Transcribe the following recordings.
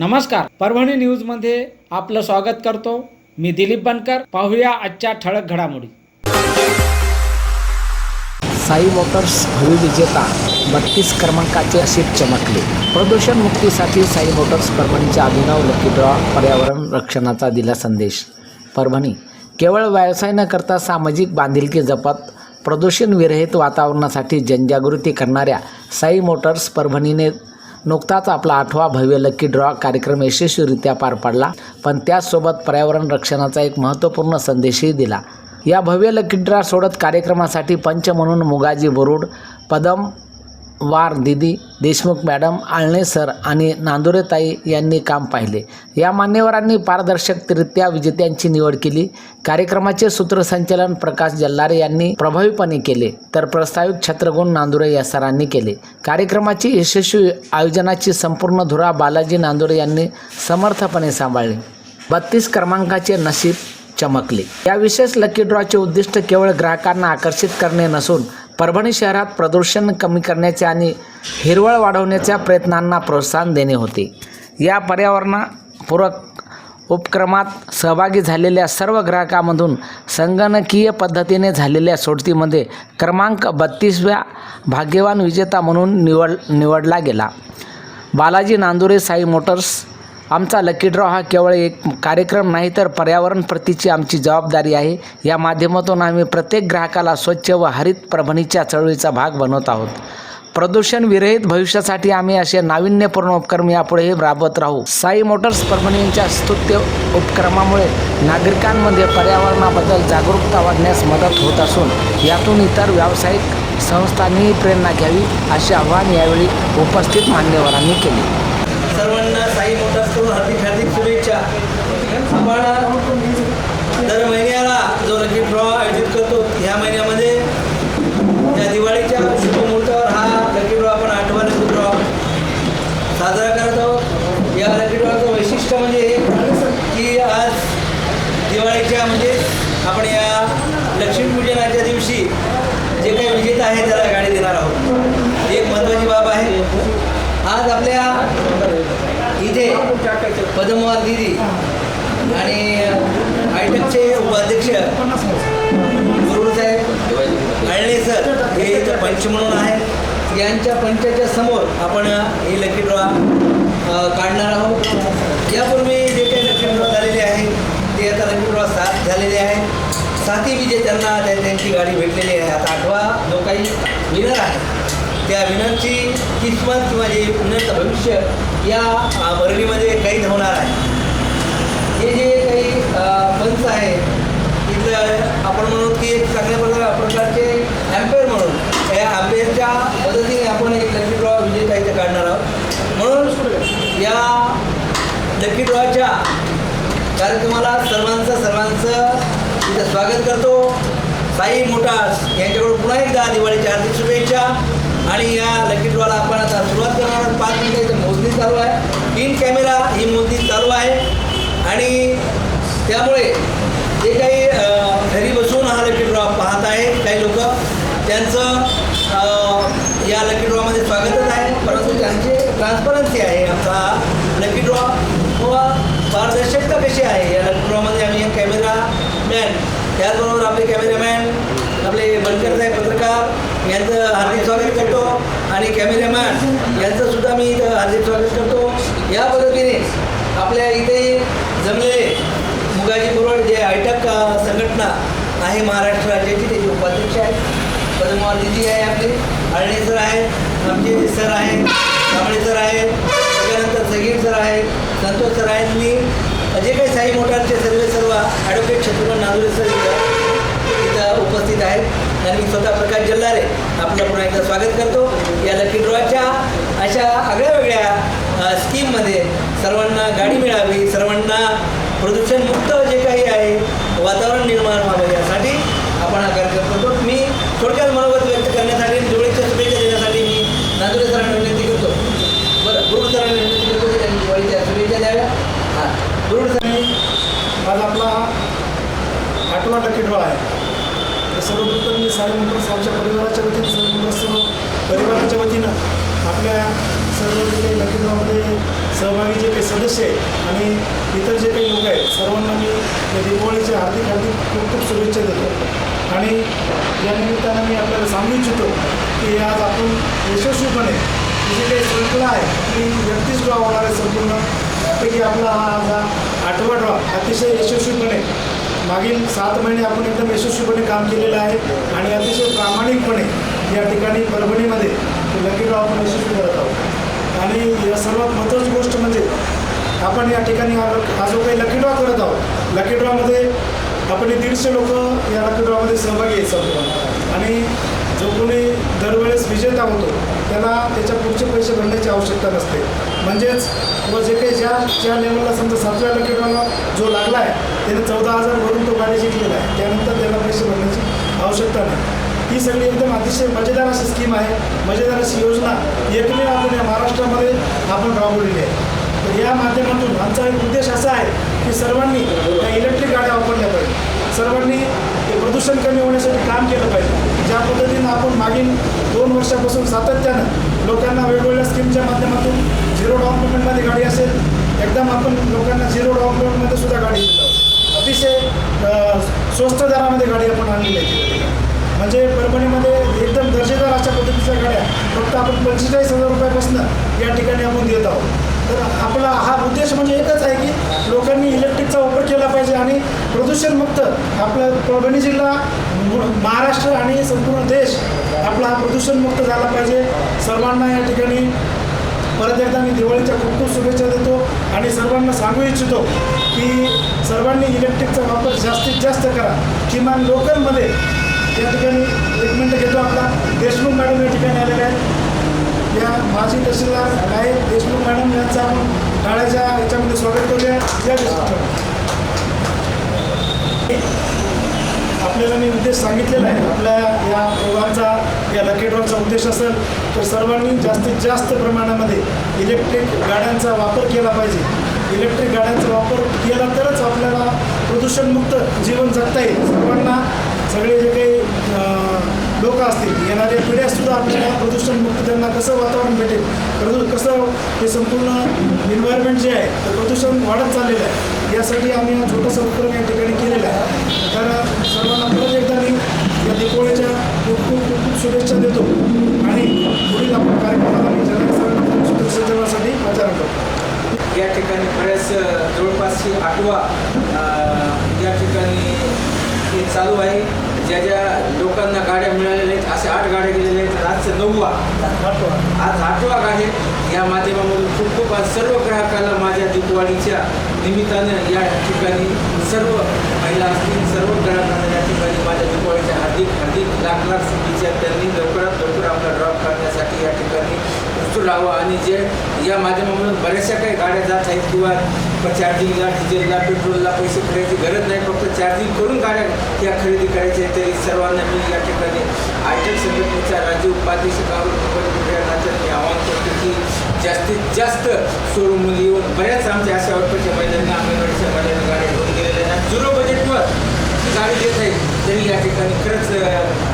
नमस्कार. परभणी न्यूजमध्ये आपलं स्वागत करतो. मी दिलीप बनकर. पाहूया आजच्या ठळक घडामोडी. साई मोटर्स भव्य विजेता. बत्तीस क्रमांकाचे असे चमकले. प्रदूषण मुक्तीसाठी साई मोटर्स परभणीच्या अभिनव लकी ड्रॉ पर्यावरण रक्षणाचा दिला संदेश. परभणी केवळ व्यवसाय न करता सामाजिक बांधिलकी जपत प्रदूषण विरहित वातावरणासाठी जनजागृती करणाऱ्या साई मोटर्स परभणीने नुकताच आपला आठवा भव्य लकी ड्रॉ कार्यक्रम यशस्वीरित्या पार पडला पण त्याचसोबत पर्यावरण रक्षणाचा एक महत्त्वपूर्ण संदेशही दिला. या भव्य लकी ड्रॉ सोडत कार्यक्रमासाठी पंच म्हणून मुगाजी बरुड पदम वार दिदी देशमुख मॅडम आळणे सर आणि नांदुरेताई यांनी काम पाहिले. या मान्यवरांनी पारदर्शकरित्या विजेत्यांची निवड केली. कार्यक्रमाचे सूत्रसंचालन प्रकाश जल्लारे यांनी प्रभावीपणे केले. तर प्रस्तावित छत्रगुण नांदुरे या सरांनी केले. कार्यक्रमाची यशस्वी आयोजनाची संपूर्ण धुरा बालाजी नांदुरे यांनी समर्थपणे सांभाळली. बत्तीस क्रमांकाचे नशीब चमकले. या विशेष लकी ड्रॉचे उद्दिष्ट केवळ ग्राहकांना आकर्षित करणे नसून परभणी शहरात प्रदूषण कमी करण्याचे आणि हिरवळ वाढवण्याच्या प्रयत्नांना प्रोत्साहन देणे होते. या पर्यावरणपूरक उपक्रमात सहभागी झालेल्या सर्व ग्राहकांमधून संगणकीय पद्धतीने झालेल्या सोडतीमध्ये क्रमांक बत्तीसव्या भाग्यवान विजेता म्हणून निवड निवडला गेला. बालाजी नांदुरे साई मोटर्स आमचा लकी ड्रॉ हा केवळ एक कार्यक्रम नाही तर पर्यावरण प्रतीची आमची जबाबदारी आहे. या माध्यमातून आम्ही प्रत्येक ग्राहकाला स्वच्छ व हरित परभणीच्या चळवळीचा भाग बनवत आहोत. प्रदूषण विरहित भविष्यासाठी आम्ही असे नाविन्यपूर्ण उपक्रम यापुढेही राबवत राहू. साई मोटर्स परभणी यांच्या स्तुत्य उपक्रमामुळे नागरिकांमध्ये पर्यावरणाबद्दल जागरूकता वाढण्यास मदत होत असून यातून इतर व्यावसायिक संस्थांनीही प्रेरणा घ्यावी असे आव्हान यावेळी उपस्थित मान्यवरांनी केले. सर्वांना साई मोटर्सकडून हार्दिक हार्दिक शुभेच्छा आपण दर महिन्याला जो लकी ड्रॉ आयोजित करतो ह्या महिन्यामध्ये या दिवाळीच्या शुभमुहूर्तावर हा लकी ड्रॉ आपण आठवा लकी ड्रॉ साजरा करत आहोत. या लकी ड्रॉचं वैशिष्ट्य म्हणजे हे की आज दिवाळीच्या म्हणजे आपण या लक्ष्मीपूजनाच्या दिवशी जे काही विजेता आहे त्याला गाडी देणार आहोत. एक महत्त्वाची बाब आहे. आज आपल्या इथे पद्मवार दिदी आणि आयटकचे उपाध्यक्ष गुरुसाहेब आळणे सर हे इथं पंच म्हणून आहेत. यांच्या पंचाच्या समोर आपण ही लकी ड्रॉ काढणार आहोत. यापूर्वी जे काही लकी ड्रॉ झालेले आहे ते आता लकी ड्रॉ सात झालेले आहे. साथी विजेत्यांना त्यांची गाडी भेटलेली आहे. आता आठवा जो काही विनर आहे त्या विनरची किस्मत किंवा जे विनरचं भविष्य या भरणीमध्ये काही होणार आहे हे जे काही अ, पंच आहे तिथं आपण म्हणू की एक चांगल्या प्रकार प्रकारचे ॲम्पेअर म्हणून. या ॲम्पेअरच्या मदतीने आपण एक लकी ड्रॉ विजेता इथे काढणार आहोत. म्हणून या लकी ड्रॉच्या कार्यक्रमाला सर्वांचं सर्वांचं इथं स्वागत करतो. साई मोटार्स यांच्याकडून पुन्हा एकदा दिवाळीच्या हार्दिक शुभेच्छा. आणि या लकी ड्रॉला आपण आता सुरुवात करणार आहोत. पाच मिनिटं इथं मोजणी चालू आहे. इन कॅमेरा ही मोजणी चालू आहे. आणि त्यामुळे जे काही अ, घरी बसून हा लकी ड्रॉ पाहत आहे. काही लोक त्यांचं या लकी ड्रॉमध्ये स्वागतच आहे. परंतु त्यांची ट्रान्सपरन्सी आहे. आमचा लकी ड्रॉ किंवा पारदर्शकता कशी आहे? या लकी ड्रॉमध्ये आम्ही कॅमेरा मॅन त्याचबरोबर आपले कॅमेरामॅन आपले बनकर साहेब पत्रकार यांचं हार्दिक स्वागत करतो. आणि कॅमेरामॅन यांचं सुद्धा मी इथं हार्दिक स्वागत करतो. या पद्धतीने आपल्या इथे जमलेले मुगाजी बोरड जे आयटक संघटना आहे महाराष्ट्र राज्याची अध्यक्ष आहेत. पद्मवार आहे आपले आळणे सर आहेत आमचे सर आहेत कांबळे सर आहेत त्याच्यानंतर सगीर सर आहेत संतोष सर आहेत. मी जे काही साई मोटारचे सर्व सर्व ॲडव्होकेट शत्रुघ्न नांदुरे सर इथं उपस्थित आहेत. आणि मी स्वतः प्रकाश जल्लारे आपलं पुन्हा एकदा स्वागत करतो. या लकी ड्रॉच्या अशा आगळ्या वेगळ्या स्कीममध्ये सर्वांना गाडी मिळावी सर्वांना प्रदूषणमुक्त जे काही आहे वातावरण निर्माण व्हावं यासाठी आपण हा कार्यक्रम करतो मी थोडक्यात मनोगत व्यक्त करण्यासाठी आणि दिवाळीच्या शुभेच्छा देण्यासाठी मी नांदुरे सरांना विनंती करतो. बरं गुरुड सरांना विनंती करतो की त्यांनी दिवाळीच्या शुभेच्छा द्याव्या. हां गुरुड सरांनी आज आपला आठवा टक्के आहे. तर सर्वप्रथम मी साई मोटर्स आमच्या परिवाराच्या वतीनं सर्व मोटर्स परिवाराच्या वतीनं आपल्या सर्व जे काही सहभागी जे काही सदस्य आहेत आणि इतर जे काही लोक आहेत सर्वांना मी दिवाळीच्या हार्दिक हार्दिक खूप खूप शुभेच्छा देतो. आणि या निमित्तानं मी आपल्याला सांगू इच्छितो की आज आपण यशस्वीपणे जी काही श्रृंखला आहे ती व्यक्तीच ड्रॉ होणार आहे संपूर्ण त्यापैकी आपला हा आज हा आठवा ड्रॉ अतिशय यशस्वीपणे मागील सात महिने आपण एकदम यशस्वीपणे काम केलेलं आहे आणि अतिशय प्रामाणिकपणे या ठिकाणी परभणीमध्ये लकी ड्रॉ आपण यशस्वी करत आहोत. आणि या सर्वात महत्त्वाची गोष्ट म्हणजे आपण या ठिकाणी आज हा जो काही लकी ड्रॉ करत आहोत लकी ड्रॉमध्ये आपण दीडशे लोक या लकी सहभागी आहेत संपूर्ण आणि जो कोणी दरवेळेस विजेता होतो त्याला त्याच्या पुढचे पैसे भरण्याची आवश्यकता नसते. म्हणजेच व जे काही ज्या ज्या लेवलला समजा सातव्या लकी जो लागला आहे त्याने चौदा हजार भरून तो गाडी जिंकलेला आहे. त्यानंतर त्याला पैसे भरण्याची आवश्यकता नाही. ही सगळी एकदम अतिशय मजेदार अशी स्कीम आहे. मजेदार अशी योजना एकमेव आपण या महाराष्ट्रामध्ये आपण राबवलेली आहे. तर या माध्यमातून आमचा एक उद्देश असा आहे की सर्वांनी त्या इलेक्ट्रिक गाड्या वापरल्या पाहिजे सर्वांनी ते प्रदूषण कमी होण्यासाठी काम केलं पाहिजे. ज्या पद्धतीनं आपण मागील दोन वर्षापासून सातत्यानं लोकांना वेगवेगळ्या स्कीमच्या माध्यमातून झिरो डाऊन पेमेंटमध्ये गाडी असेल एकदम आपण लोकांना झिरो डाऊन पेमेंटमध्ये सुद्धा गाडी देतो अतिशय स्वस्त दरामध्ये गाडी आपण आणलेली आहे. म्हणजे परभणीमध्ये एकदम दर्जेदार अशा पद्धतीच्या गाड्या फक्त आपण पंचेचाळीस हजार रुपयापासून या ठिकाणी आपण देत आहोत. तर आपला हा उद्देश म्हणजे एकच आहे की लोकांनी इलेक्ट्रिकचा वापर केला पाहिजे आणि प्रदूषणमुक्त आपला परभणी जिल्हा मु- महाराष्ट्र आणि संपूर्ण देश आपला हा प्रदूषणमुक्त झाला पाहिजे. सर्वांना या ठिकाणी परत एकदा मी दिवाळीच्या खूप खूप शुभेच्छा देतो आणि सर्वांना सांगू इच्छितो की सर्वांनी इलेक्ट्रिकचा वापर जास्तीत जास्त करा. किमान लोकलमध्ये या ठिकाणी एक मिनटं घेतो आपला. देशमुख मॅडम या ठिकाणी आलेल्या आहेत. या माजी तहसीलदार आहेत देशमुख मॅडम यांचा आपण टाळ्याच्या याच्यामध्ये स्वागत करूया. आपल्याला मी उद्देश सांगितलेला आहे. आपल्या या प्रोग्रामचा या लकी ड्रॉचा उद्देश असेल तर सर्वांनी जास्तीत जास्त प्रमाणामध्ये इलेक्ट्रिक गाड्यांचा वापर केला पाहिजे. इलेक्ट्रिक गाड्यांचा वापर केला तरच आपल्याला प्रदूषणमुक्त जीवन जगता येईल. सर्वांना सगळे जे काही लोक असतील येणाऱ्या पिढ्यासुद्धा आपल्याला प्रदूषणमुक्त त्यांना कसं वातावरण भेटेल प्रदू कसं हे संपूर्ण एन्व्हायरमेंट जे आहे ते प्रदूषण वाढत चाललेलं आहे. यासाठी आम्ही हा छोटासा उपक्रम या ठिकाणी केलेला आहे. तर सर्वांना परत एकदा मी या दिपोळीच्या खूप खूप खूप खूप शुभेच्छा देतो. आणि पुढील आपण कार्यक्रमाला मी जरा सर्वांना शुभेच्छा करतो. या ठिकाणी बऱ्याच जवळपासची जवळपास आठवा या ठिकाणी हे चालू आहे. ज्या ज्या लोकांना गाड्या मिळालेल्या आहेत असे आठ गाड्या गेलेल्या आहेत तर आजचं नववा आज आठवा आहे. या माध्यमामधून खूप खूप आज सर्व ग्राहकाला माझ्या दिपवाळीच्या निमित्तानं या ठिकाणी सर्व महिला असतील सर्व ग्राहकांना या ठिकाणी माझ्या दिपवाळीच्या हार्दिक हार्दिक लाख लाख शुभेच्छा. त्यांनी लवकरात लवकर आपला ड्रॉप करण्यासाठी या ठिकाणी उत्सुक लावा आणि जे या माध्यमामधून बऱ्याचशा काही गाड्या जात आहेत किंवा चार्जिंगला डिझेलला पेट्रोलला पैसे करायची गरज नाही फक्त चार्जिंग करून गाड्या या खरेदी करायच्या आहेत. तरी सर्वांना मी या ठिकाणी आयटक संघटनेच्या राज्य उपाध्यक्ष मी आवाहन करतो की जास्तीत जास्त शोरूममध्ये येऊन बऱ्याच आमच्या अशा वर्षाच्या महिलांना अंगणवाडीच्या महिलांना गाड्या घेऊन गेलेल्या आहेत झिरो बजेटवर गाडी देत आहेत. तरी या ठिकाणी खरंच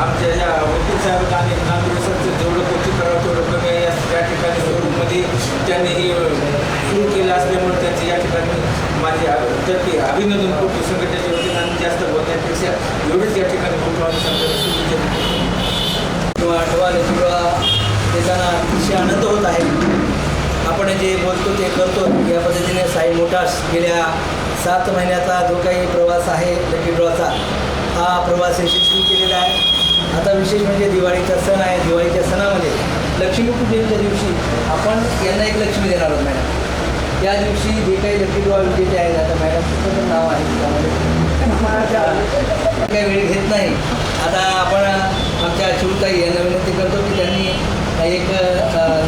आमच्या या वकील साहेब आणि नागरिकांचं जेवढं कौतुक करावं तेवढं कमी आहे या- या ठिकाणी शोरूममध्ये त्यांनी हे सुरू केलं असल्यामुळे त्यांचे या ठिकाणी माझे अ- तर्फे अभिनंदन करतो संघटनेच्या वतीनं आणि जास्त बोलण्यापेक्षा एवढेच या ठिकाणी फोटो आणि किंवा आठवा किंवा देताना अतिशय आनंद होत आहे. आपण जे बोलतो ते करतो. या पद्धतीने साई मोटार्स गेल्या सात महिन्याचा जो काही प्रवास आहे लकी ड्रॉचा हा प्रवास यशस्वी केलेला आहे. आता विशेष म्हणजे दिवाळीचा सण आहे. दिवाळीच्या सणामध्ये लक्ष्मीपूजनेच्या दिवशी आपण यांना एक लक्ष्मी देणार आहोत मॅडम. त्या दिवशी जे काही लक्ष्मी ड्रॉ विजेते आहेत आता मॅडमचं पण नाव आहे त्यामध्ये. काही वेळ घेत नाही. आता आपण आमच्या शिवताई यांना विनंती करतो की त्यांनी एक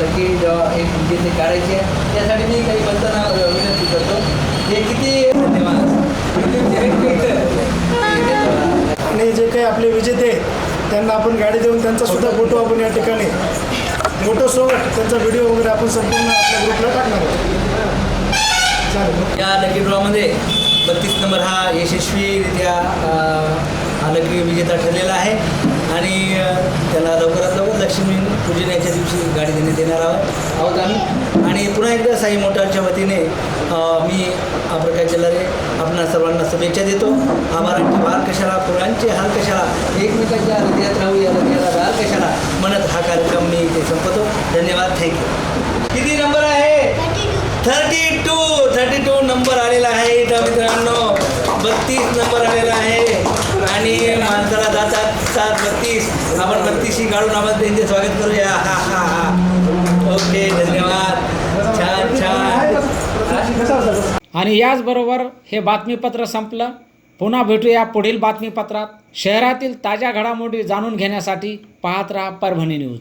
लकी जेव्हा एक म्हणजे विजेते काढायचे आहे त्यासाठी मी काही बंधना विनंती करतो. हे किती आणि जे काही आपले विजेते आहेत, त्यांना आपण गाडी देऊन त्यांचा सुद्धा फोटो आपण या ठिकाणी फोटोसोबत त्यांचा व्हिडिओ वगैरे आपण संपूर्ण आपल्या ग्रुपला टाकणार आहोत. चालेल या लकी ड्रॉमध्ये बत्तीस नंबर हा यशस्वीरित्या हा लकी विजेता ठरलेला आहे. आणि त्याला लवकरात लवकर लक्ष्मी पूजनाच्या दिवशी गाडी देण्यात येणार आहोत. आहोत आम्ही. आणि पुन्हा एकदा साई मोटारच्या वतीने मी प्रकाश जल्लारे आपणा सर्वांना शुभेच्छा देतो. आभारांची भार कशाला फुलांचे हाल कशाला एकमेकांच्या हृदयात राहू या हृदयाला भार कशाला म्हणत हा कार्यक्रम मी इथे संपतो धन्यवाद. थँक्यू किती नंबर आहे? Thirty two. Thirty two number आलेला आहे. इथं मित्रांनो बत्तीस नंबर आलेला आहे. सात बत्तीस आपण बत्तीसशी काढून आपण त्यांचे स्वागत करूया. हा हा हा. ओके धन्यवाद. छान छान. आणि याचबरोबर हे बातमीपत्र संपलं. पुन्हा भेटूया पुढील बातमीपत्रात. शहरातील ताज्या घडामोडी जाणून घेण्यासाठी पाहत राहा परभणी न्यूज.